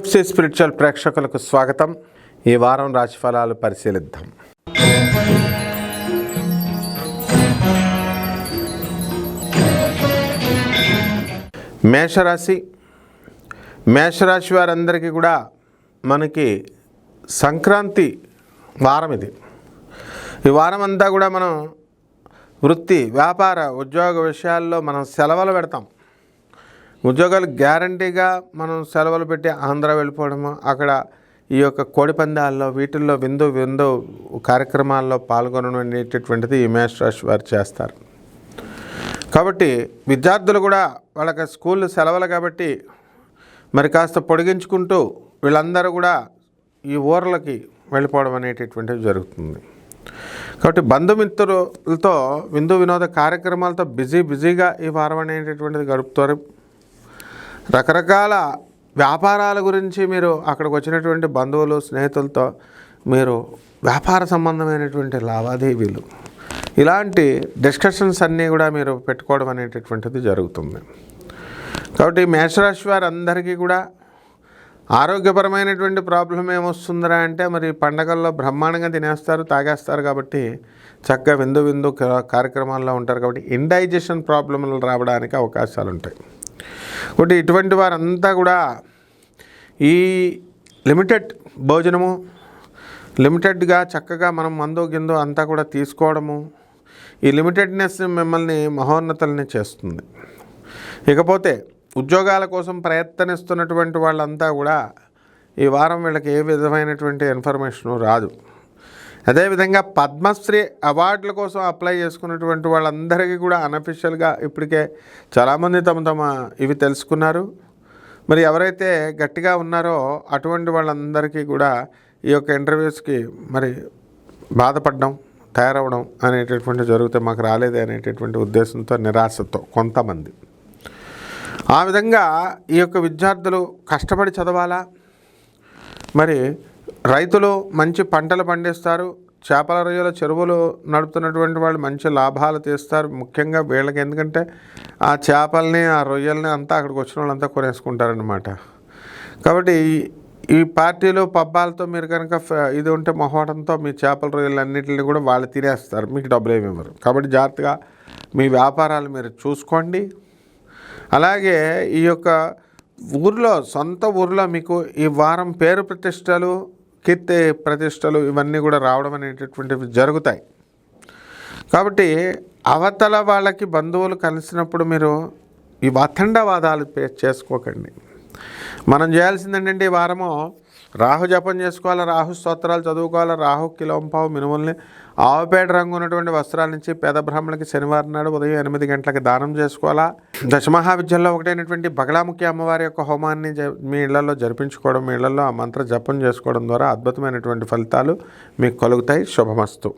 PFC spiritual ప్రేక్షకులకు స్వాగతం. ఈ వారం రాశిఫలాలు పరిశీలిద్దాం. మేషరాశి. మేషరాశి వారందరికీ కూడా మనకి సంక్రాంతి వారం ఇది. ఈ వారం అంతా కూడా మనం వృత్తి వ్యాపార ఉద్యోగ విషయాల్లో మనం సెలవులు పెడతాం. ఉద్యోగాలు గ్యారంటీగా మనం సెలవులు పెట్టి ఆంధ్ర వెళ్ళిపోవడము అక్కడ ఈ యొక్క కోడి పందాల్లో వీటిల్లో విందు విందు కార్యక్రమాల్లో పాల్గొనడం అనేటటువంటిది ఈ మేష రాశి వారు చేస్తారు. కాబట్టి విద్యార్థులు కూడా వాళ్ళకి స్కూల్ సెలవులు కాబట్టి మరి కాస్త పొడిగించుకుంటూ వీళ్ళందరూ కూడా ఈ ఊర్లకి వెళ్ళిపోవడం అనేటటువంటిది జరుగుతుంది. కాబట్టి బంధుమిత్రులతో విందు వినోద కార్యక్రమాలతో బిజీ బిజీగా ఈ వారం అనేటటువంటిది గడుపుతారు. రకరకాల వ్యాపారాల గురించి మీరు అక్కడికి వచ్చినటువంటి బంధువులు స్నేహితులతో మీరు వ్యాపార సంబంధమైనటువంటి లావాదేవీలు ఇలాంటి డిస్కషన్స్ అన్నీ కూడా మీరు పెట్టుకోవడం అనేటటువంటిది జరుగుతుంది. కాబట్టి మేషరాశి వారందరికీ కూడా ఆరోగ్యపరమైనటువంటి ప్రాబ్లం ఏమొస్తుందిరా అంటే మరి పండగల్లో బ్రహ్మాండంగా తినేస్తారు తాగేస్తారు కాబట్టి చక్కగా విందు విందు కార్యక్రమాల్లో ఉంటారు కాబట్టి ఇండైజెషన్ ప్రాబ్లంలు రావడానికి అవకాశాలు ఉంటాయి కాబట్టి ఇటువంటి వారంతా కూడా ఈ లిమిటెడ్ భోజనము లిమిటెడ్గా చక్కగా మనం మందో గిందో అంతా కూడా తీసుకోవడము ఈ లిమిటెడ్నెస్ మిమ్మల్ని మహోన్నతల్ని చేస్తుంది. ఇకపోతే ఉద్యోగాల కోసం ప్రయత్నిస్తున్నటువంటి వాళ్ళంతా కూడా ఈ వారం వీళ్ళకి ఏ విధమైనటువంటి ఇన్ఫర్మేషను రాదు. అదేవిధంగా పద్మశ్రీ అవార్డుల కోసం అప్లై చేసుకున్నటువంటి వాళ్ళందరికీ కూడా అనఫిషియల్గా ఇప్పటికే చాలామంది తమ తమ ఇవి తెలుసుకున్నారు. మరి ఎవరైతే గట్టిగా ఉన్నారో అటువంటి వాళ్ళందరికీ కూడా ఈ యొక్క ఇంటర్వ్యూస్కి మరి బాధపడడం తయారవడం అనేటటువంటి జరిగితే మాకు రాలేదు అనేటటువంటి ఉద్దేశంతో నిరాశతో కొంతమంది. ఆ విధంగా ఈ యొక్క విద్యార్థులు కష్టపడి చదవాలా? మరి రైతులు మంచి పంటలు పండిస్తారు చేపల రొయ్యల చెరువులు నడుపుతున్నటువంటి వాళ్ళు మంచి లాభాలు తీస్తారు. ముఖ్యంగా వీళ్ళకి ఎందుకంటే ఆ చేపల్ని ఆ రొయ్యల్ని అంతా అక్కడికి వచ్చిన వాళ్ళంతా కొనేసుకుంటారనమాట కాబట్టి ఈ- పార్టీలు పబ్బాలతో మీరు కనుక ఫ- ఇది ఉంటే మొహోటంతో మీ చేపల రొయ్యలు అన్నింటిని కూడా వాళ్ళు తినేస్తారు. మీకు డబ్బులు ఏమి ఇవ్వరు. కాబట్టి జాగ్రత్తగా మీ వ్యాపారాలు మీరు చూసుకోండి. అలాగే ఈ యొక్క ఊర్లో సొంత ఊర్లో మీకు ఈ వారం పేరు ప్రతిష్టలు కీర్తి ప్రతిష్టలు ఇవన్నీ కూడా రావడం అనేటటువంటివి జరుగుతాయి. కాబట్టి అవతల వాళ్ళకి బంధువులు కలిసినప్పుడు మీరు ఈ వతండవాదాలు చేసుకోకండి. మనం చేయాల్సింది ఏంటంటే ఈ వారము రాహు జపం చేసుకోవాలి? రాహు స్తోత్రాలు చదువుకోవాలి? రాహు కిలోంపావు మినుముల్ని ఆవుపేట రంగు ఉన్నటువంటి వస్త్రాల నుంచి పేద బ్రాహ్మణులకి శనివారం నాడు ఉదయం ఎనిమిది గంటలకు దానం చేసుకోవాలా? దశమహావిద్యంలో ఒకటైనటువంటి బగలాముఖి అమ్మవారి యొక్క హోమాన్ని జ- మీ ఇళ్ళలో జరిపించుకోవడం మీ ఇళ్ళలో ఆ మంత్ర జపం చేసుకోవడం ద్వారా అద్భుతమైనటువంటి ఫలితాలు మీకు కలుగుతాయి. శుభమస్తు.